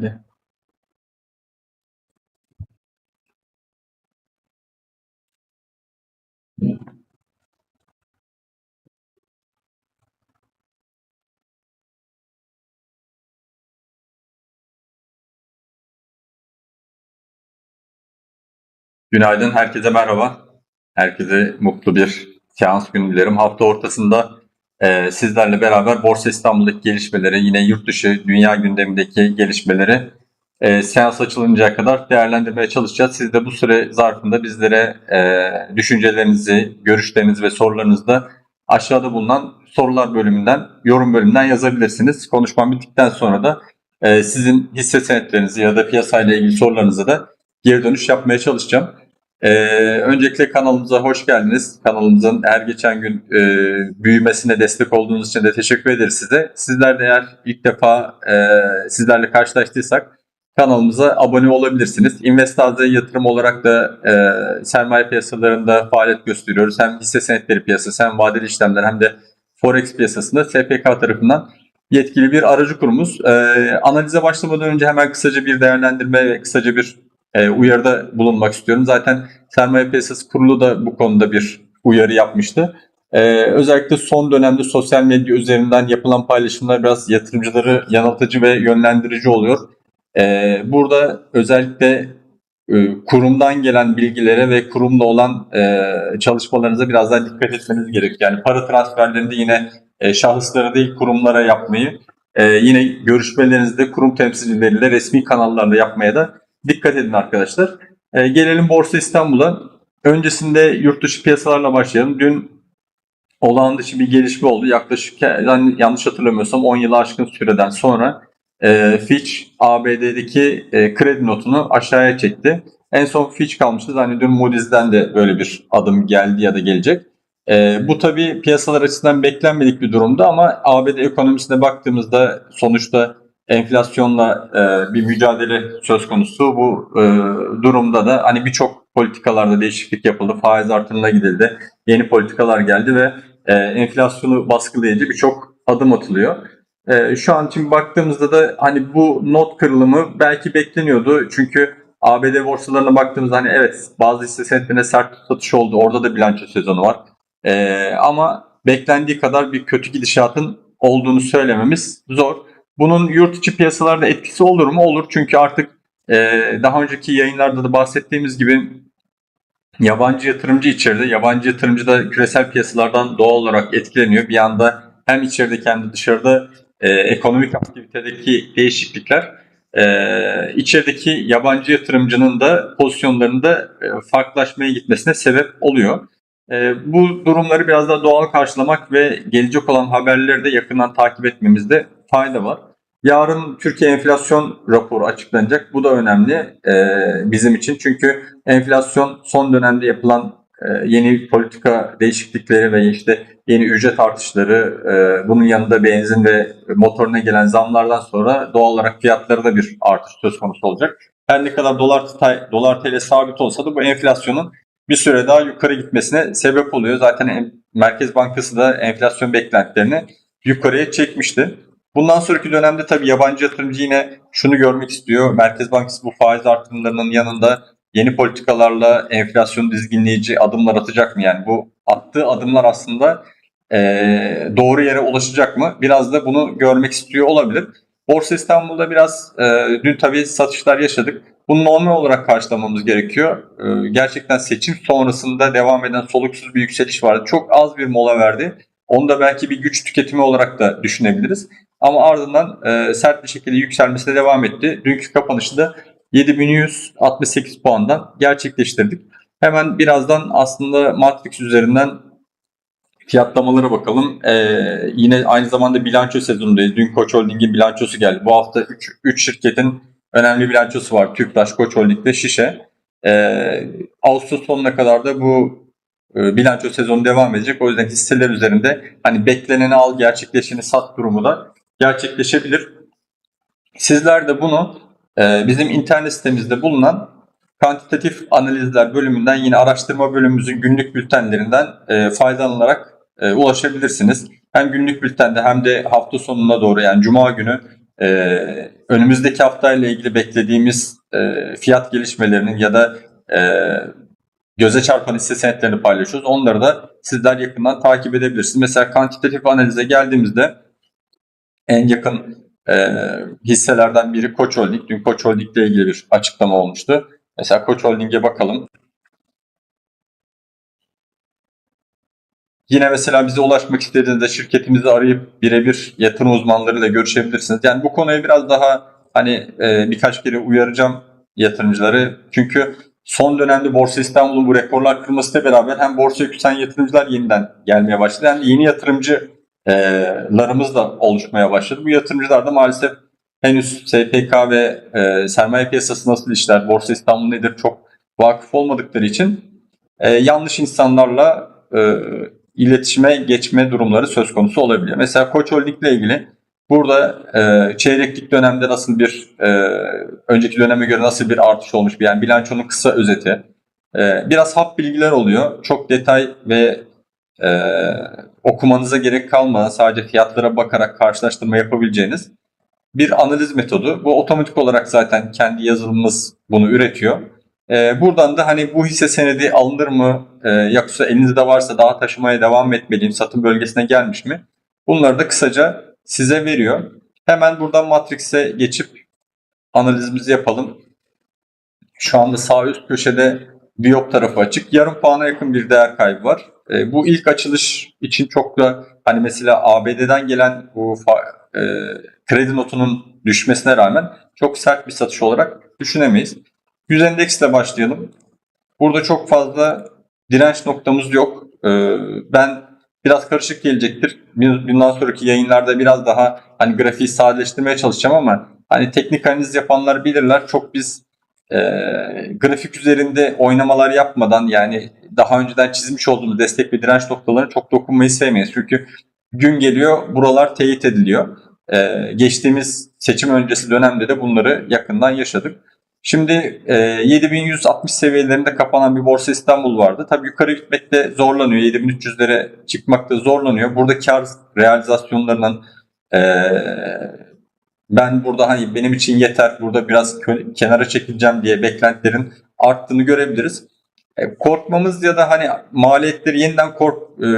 geldi. Günaydın, herkese merhaba. Herkese mutlu bir seans günü dilerim. Hafta ortasında e, sizlerle beraber Borsa İstanbul'daki gelişmeleri, yine yurt dışı, dünya gündemindeki gelişmeleri e, seans açılıncaya kadar değerlendirmeye çalışacağız. Siz de bu süre zarfında bizlere e, düşüncelerinizi, görüşlerinizi ve sorularınızı da aşağıda bulunan sorular bölümünden, yorum bölümünden yazabilirsiniz. Konuşmam bittikten sonra da e, sizin hisse senetlerinizi ya da piyasayla ilgili sorularınızı da geri dönüş yapmaya çalışacağım. Ee, öncelikle kanalımıza hoş geldiniz. Kanalımızın her geçen gün e, büyümesine destek olduğunuz için de teşekkür ederiz size. Sizler de eğer ilk defa e, sizlerle karşılaştıysak kanalımıza abone olabilirsiniz. Investaze yatırım olarak da e, sermaye piyasalarında faaliyet gösteriyoruz. Hem hisse senetleri piyasası hem vadeli işlemler hem de forex piyasasında SPK tarafından yetkili bir aracı kurumuz. E, analize başlamadan önce hemen kısaca bir değerlendirme ve kısaca bir e, uyarıda bulunmak istiyorum. Zaten Sermaye Piyasası Kurulu da bu konuda bir uyarı yapmıştı. E, özellikle son dönemde sosyal medya üzerinden yapılan paylaşımlar biraz yatırımcıları yanıltıcı ve yönlendirici oluyor. E, burada özellikle e, kurumdan gelen bilgilere ve kurumla olan e, çalışmalarınıza biraz daha dikkat etmeniz gerekiyor. Yani para transferlerinde yine e, şahıslara değil kurumlara yapmayı, e, yine görüşmelerinizde kurum temsilcileriyle resmi kanallarla yapmaya da dikkat edin arkadaşlar. E, gelelim Borsa İstanbul'a. Öncesinde yurt dışı piyasalarla başlayalım. Dün olağan dışı bir gelişme oldu. Yaklaşık yani yanlış hatırlamıyorsam 10 yılı aşkın süreden sonra e, Fitch ABD'deki e, kredi notunu aşağıya çekti. En son Fitch kalmıştı. Hani dün Moody's'den de böyle bir adım geldi ya da gelecek. E, bu tabii piyasalar açısından beklenmedik bir durumdu ama ABD ekonomisine baktığımızda sonuçta enflasyonla e, bir mücadele söz konusu. Bu e, durumda da hani birçok politikalarda değişiklik yapıldı. Faiz artırımına gidildi. Yeni politikalar geldi ve e, enflasyonu baskılayıcı birçok adım atılıyor. E, şu an için baktığımızda da hani bu not kırılımı belki bekleniyordu. Çünkü ABD borsalarına baktığımızda hani evet bazı hisse senetlerine sert satış oldu. Orada da bilanço sezonu var. E, ama beklendiği kadar bir kötü gidişatın olduğunu söylememiz zor. Bunun yurt içi piyasalarda etkisi olur mu? Olur. Çünkü artık e, daha önceki yayınlarda da bahsettiğimiz gibi yabancı yatırımcı içeride, yabancı yatırımcı da küresel piyasalardan doğal olarak etkileniyor. Bir anda hem içeride de dışarıda e, ekonomik aktivitedeki değişiklikler e, içerideki yabancı yatırımcının da pozisyonlarında e, farklılaşmaya gitmesine sebep oluyor. E, bu durumları biraz daha doğal karşılamak ve gelecek olan haberleri de yakından takip etmemizde fayda var. Yarın Türkiye enflasyon raporu açıklanacak. Bu da önemli e, bizim için. Çünkü enflasyon son dönemde yapılan e, yeni politika değişiklikleri ve işte yeni ücret artışları, e, bunun yanında benzin ve motoruna gelen zamlardan sonra doğal olarak fiyatları da bir artış söz konusu olacak. Her ne kadar dolar, dolar TL sabit olsa da bu enflasyonun bir süre daha yukarı gitmesine sebep oluyor. Zaten Merkez Bankası da enflasyon beklentilerini yukarıya çekmişti. Bundan sonraki dönemde tabii yabancı yatırımcı yine şunu görmek istiyor. Merkez Bankası bu faiz artırımlarının yanında yeni politikalarla enflasyon dizginleyici adımlar atacak mı? Yani bu attığı adımlar aslında e, doğru yere ulaşacak mı? Biraz da bunu görmek istiyor olabilir. Borsa İstanbul'da biraz e, dün tabii satışlar yaşadık. Bunu normal olarak karşılamamız gerekiyor. E, gerçekten seçim sonrasında devam eden soluksuz bir yükseliş vardı. Çok az bir mola verdi. Onu da belki bir güç tüketimi olarak da düşünebiliriz. Ama ardından e, sert bir şekilde yükselmesine devam etti. Dünkü kapanışı da 7168 puandan gerçekleştirdik. Hemen birazdan aslında Matrix üzerinden fiyatlamalara bakalım. Ee, yine aynı zamanda bilanço sezonundayız. Dün Koç Holding'in bilançosu geldi. Bu hafta 3 şirketin önemli bilançosu var. Tüpraş, Koç Holding Şişe. Ee, Ağustos sonuna kadar da bu e, bilanço sezonu devam edecek. O yüzden hisseler üzerinde hani bekleneni al gerçekleşeni sat durumu da gerçekleşebilir. Sizler de bunu e, bizim internet sitemizde bulunan kantitatif analizler bölümünden yine araştırma bölümümüzün günlük bültenlerinden e, faydalanarak e, ulaşabilirsiniz. Hem günlük bültende hem de hafta sonuna doğru yani cuma günü e, önümüzdeki haftayla ilgili beklediğimiz fiyat gelişmelerinin ya da göze çarpan hisse senetlerini paylaşıyoruz. Onları da sizler yakından takip edebilirsiniz. Mesela kantitatif analize geldiğimizde en yakın e, hisselerden biri Koç Holding. Dün Koç Holding ile ilgili bir açıklama olmuştu. Mesela Koç Holding'e bakalım. Yine mesela bize ulaşmak istediğinizde şirketimizi arayıp birebir yatırım uzmanlarıyla görüşebilirsiniz. Yani bu konuya biraz daha hani e, birkaç kere uyaracağım yatırımcıları. Çünkü son dönemde Borsa İstanbul'un bu rekorlar kırmasıyla beraber hem borsa yükselen yatırımcılar yeniden gelmeye başladı de yeni yatırımcılarımız da oluşmaya başladı. Bu yatırımcılar da maalesef henüz SPK ve e, sermaye piyasası nasıl işler, Borsa İstanbul nedir çok vakıf olmadıkları için e, yanlış insanlarla e, iletişime geçme durumları söz konusu olabiliyor. Mesela Koç Holding ile ilgili burada e, çeyreklik dönemde nasıl bir e, önceki döneme göre nasıl bir artış olmuş yani bilançonun kısa özeti. E, biraz hap bilgiler oluyor. Çok detay ve e, okumanıza gerek kalmadan sadece fiyatlara bakarak karşılaştırma yapabileceğiniz bir analiz metodu. Bu otomatik olarak zaten kendi yazılımımız bunu üretiyor. Ee, buradan da hani bu hisse senedi alınır mı ee, yoksa elinizde varsa daha taşımaya devam etmeliyim, satım bölgesine gelmiş mi? Bunları da kısaca size veriyor. Hemen buradan Matrix'e geçip analizimizi yapalım. Şu anda sağ üst köşede Biop tarafı açık. Yarım puana yakın bir değer kaybı var. E, bu ilk açılış için çok da hani mesela ABD'den gelen bu e, kredi notunun düşmesine rağmen çok sert bir satış olarak düşünemeyiz. 100 endeksle başlayalım. Burada çok fazla direnç noktamız yok. Ee, ben biraz karışık gelecektir. Bundan sonraki yayınlarda biraz daha hani grafiği sadeleştirmeye çalışacağım ama hani teknik analiz yapanlar bilirler. Çok biz e, grafik üzerinde oynamalar yapmadan yani daha önceden çizmiş olduğumuz destek ve direnç noktalarına çok dokunmayı sevmeyiz. Çünkü gün geliyor buralar teyit ediliyor. Ee, geçtiğimiz seçim öncesi dönemde de bunları yakından yaşadık. Şimdi e, 7160 seviyelerinde kapanan bir Borsa İstanbul vardı. Tabii yukarı gitmekte zorlanıyor. 7300'lere çıkmakta zorlanıyor. Burada kar realizasyonlarının e, ben burada hani benim için yeter burada biraz kenara çekileceğim diye beklentilerin arttığını görebiliriz. E, korkmamız ya da hani maliyetleri yeniden kork e,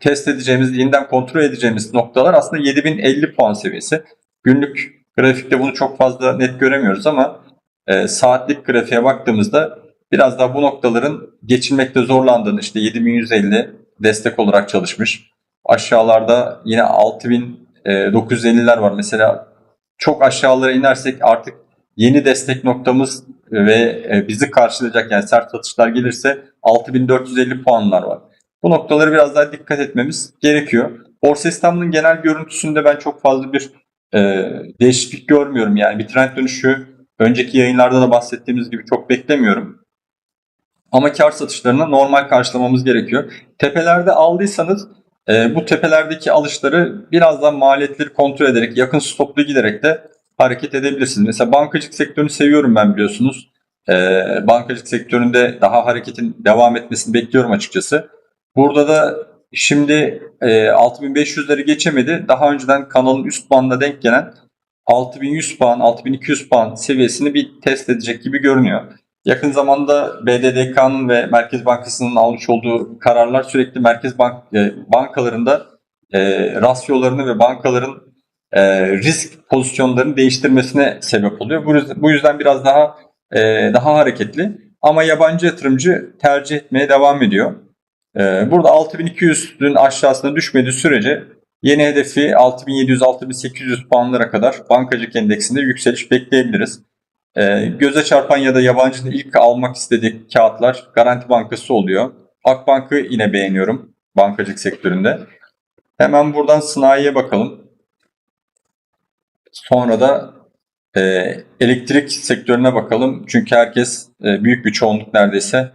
test edeceğimiz, yeniden kontrol edeceğimiz noktalar aslında 7050 puan seviyesi. Günlük Grafikte bunu çok fazla net göremiyoruz ama e, saatlik grafiğe baktığımızda biraz daha bu noktaların geçilmekte zorlandığını işte 7150 destek olarak çalışmış. Aşağılarda yine 6950'ler var. Mesela çok aşağılara inersek artık yeni destek noktamız ve e, bizi karşılayacak yani sert satışlar gelirse 6450 puanlar var. Bu noktaları biraz daha dikkat etmemiz gerekiyor. Borsa İstanbul'un genel görüntüsünde ben çok fazla bir e, değişiklik görmüyorum. Yani bir trend dönüşü önceki yayınlarda da bahsettiğimiz gibi çok beklemiyorum. Ama kar satışlarını normal karşılamamız gerekiyor. Tepelerde aldıysanız e, bu tepelerdeki alışları biraz daha maliyetleri kontrol ederek yakın stoplu giderek de hareket edebilirsiniz. Mesela bankacılık sektörünü seviyorum ben biliyorsunuz. E, bankacılık sektöründe daha hareketin devam etmesini bekliyorum açıkçası. Burada da Şimdi e, 6500'leri geçemedi. Daha önceden kanalın üst bandına denk gelen 6100 puan, 6200 puan seviyesini bir test edecek gibi görünüyor. Yakın zamanda BDDK'nın ve Merkez Bankası'nın almış olduğu kararlar sürekli merkez bank e, bankalarında e, rasyolarını ve bankaların e, risk pozisyonlarını değiştirmesine sebep oluyor. Bu bu yüzden biraz daha e, daha hareketli ama yabancı yatırımcı tercih etmeye devam ediyor. Ee, burada 6200'ün aşağısına düşmediği sürece yeni hedefi 6700-6800 puanlara kadar bankacılık endeksinde yükseliş bekleyebiliriz. Ee, göze çarpan ya da yabancının ilk almak istediği kağıtlar Garanti Bankası oluyor. Akbank'ı yine beğeniyorum bankacılık sektöründe. Hemen buradan sanayiye bakalım. Sonra da e, elektrik sektörüne bakalım. Çünkü herkes e, büyük bir çoğunluk neredeyse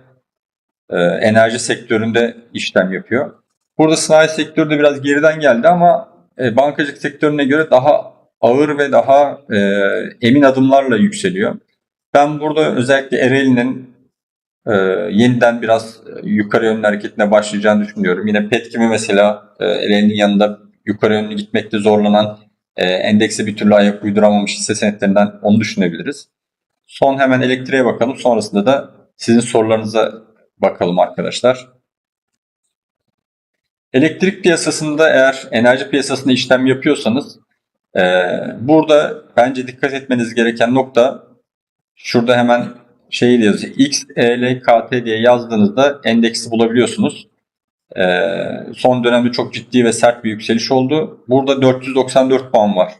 e, enerji sektöründe işlem yapıyor. Burada sanayi sektörü de biraz geriden geldi ama e, bankacılık sektörüne göre daha ağır ve daha e, emin adımlarla yükseliyor. Ben burada özellikle Ereğli'nin e, yeniden biraz yukarı yönlü hareketine başlayacağını düşünüyorum. Yine Petkim'i mesela e, Ereğli'nin yanında yukarı yönlü gitmekte zorlanan e, endekse bir türlü ayak uyduramamış hisse senetlerinden onu düşünebiliriz. Son hemen elektriğe bakalım. Sonrasında da sizin sorularınıza bakalım arkadaşlar. Elektrik piyasasında eğer enerji piyasasında işlem yapıyorsanız e, burada bence dikkat etmeniz gereken nokta şurada hemen de yazıyor. XELKT diye yazdığınızda endeksi bulabiliyorsunuz. E, son dönemde çok ciddi ve sert bir yükseliş oldu. Burada 494 puan var.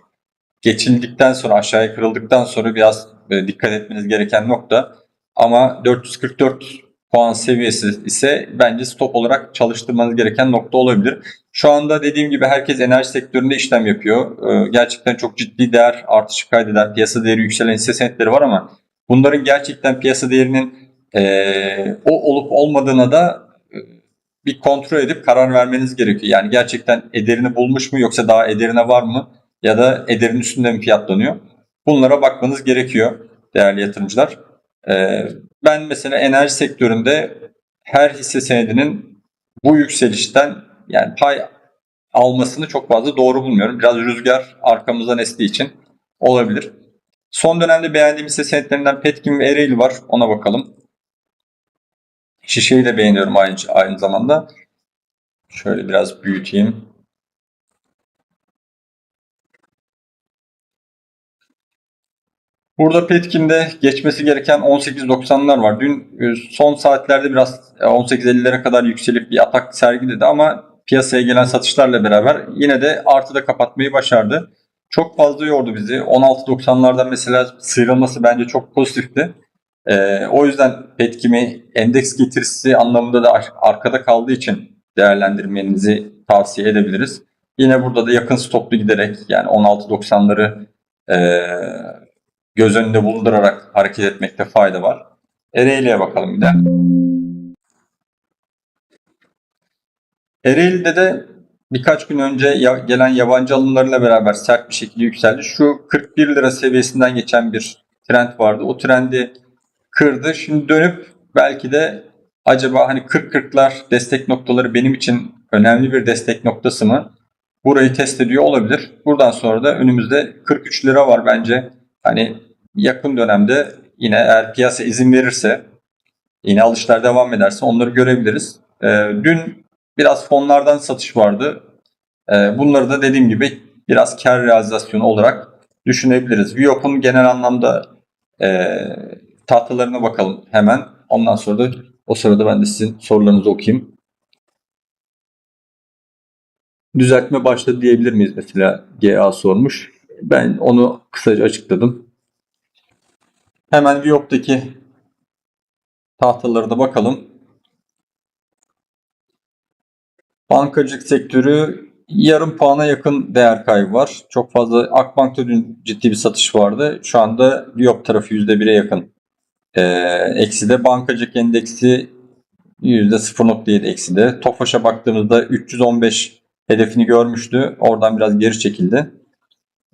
Geçildikten sonra aşağıya kırıldıktan sonra biraz e, dikkat etmeniz gereken nokta. Ama 444 puan seviyesi ise bence stop olarak çalıştırmanız gereken nokta olabilir. Şu anda dediğim gibi herkes enerji sektöründe işlem yapıyor. Ee, gerçekten çok ciddi değer artışı kaydeden, piyasa değeri yükselen hisse senetleri var ama bunların gerçekten piyasa değerinin e, o olup olmadığına da e, bir kontrol edip karar vermeniz gerekiyor. Yani gerçekten ederini bulmuş mu yoksa daha ederine var mı ya da ederin üstünde mi fiyatlanıyor? Bunlara bakmanız gerekiyor değerli yatırımcılar. Ee, ben mesela enerji sektöründe her hisse senedinin bu yükselişten yani pay almasını çok fazla doğru bulmuyorum. Biraz rüzgar arkamızdan estiği için olabilir. Son dönemde beğendiğim hisse senetlerinden Petkim ve Ereğli var. Ona bakalım. Şişeyi de beğeniyorum aynı, aynı zamanda. Şöyle biraz büyüteyim. Burada Petkim'de geçmesi gereken 18.90'lar var. Dün e, son saatlerde biraz 18.50'lere kadar yükselip bir atak sergiledi ama piyasaya gelen satışlarla beraber yine de artıda kapatmayı başardı. Çok fazla yordu bizi. 16.90'lardan mesela sıyrılması bence çok pozitifti. Ee, o yüzden Petkim'i endeks getirisi anlamında da arkada kaldığı için değerlendirmenizi tavsiye edebiliriz. Yine burada da yakın stoplu giderek yani 16.90'ları e, göz önünde bulundurarak hareket etmekte fayda var. Ereğli'ye bakalım bir de. Ereğli'de de birkaç gün önce gelen yabancı alımlarıyla beraber sert bir şekilde yükseldi. Şu 41 lira seviyesinden geçen bir trend vardı. O trendi kırdı. Şimdi dönüp belki de acaba hani 40-40'lar destek noktaları benim için önemli bir destek noktası mı? Burayı test ediyor olabilir. Buradan sonra da önümüzde 43 lira var bence. Hani yakın dönemde yine eğer piyasa izin verirse yine alışlar devam ederse onları görebiliriz. Ee, dün biraz fonlardan satış vardı. Ee, bunları da dediğim gibi biraz kar realizasyonu olarak düşünebiliriz. Viyop'un genel anlamda e, tahtalarına bakalım hemen. Ondan sonra da o sırada ben de sizin sorularınızı okuyayım. Düzeltme başladı diyebilir miyiz mesela GA sormuş. Ben onu kısaca açıkladım. Hemen Viyop'taki tahtalara da bakalım. Bankacılık sektörü yarım puana yakın değer kaybı var. Çok fazla Akbank'ta dün ciddi bir satış vardı. Şu anda Viyop tarafı %1'e yakın. Ee, ekside bankacılık endeksi %0.7 ekside. Tofaş'a baktığımızda 315 hedefini görmüştü. Oradan biraz geri çekildi.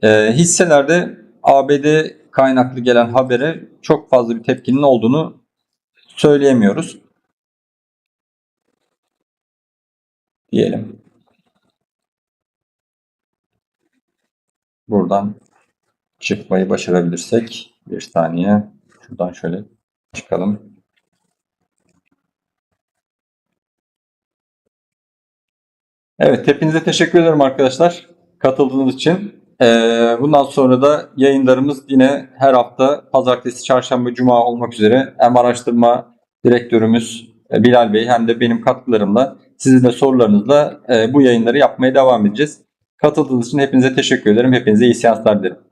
Ee, hisselerde ABD kaynaklı gelen habere çok fazla bir tepkinin olduğunu söyleyemiyoruz. Diyelim. Buradan çıkmayı başarabilirsek bir saniye şuradan şöyle çıkalım. Evet, hepinize teşekkür ederim arkadaşlar katıldığınız için. Ee, bundan sonra da yayınlarımız yine her hafta pazartesi, çarşamba, cuma olmak üzere hem araştırma direktörümüz e, Bilal Bey hem de benim katkılarımla sizin de sorularınızla e, bu yayınları yapmaya devam edeceğiz. Katıldığınız için hepinize teşekkür ederim. Hepinize iyi seanslar dilerim.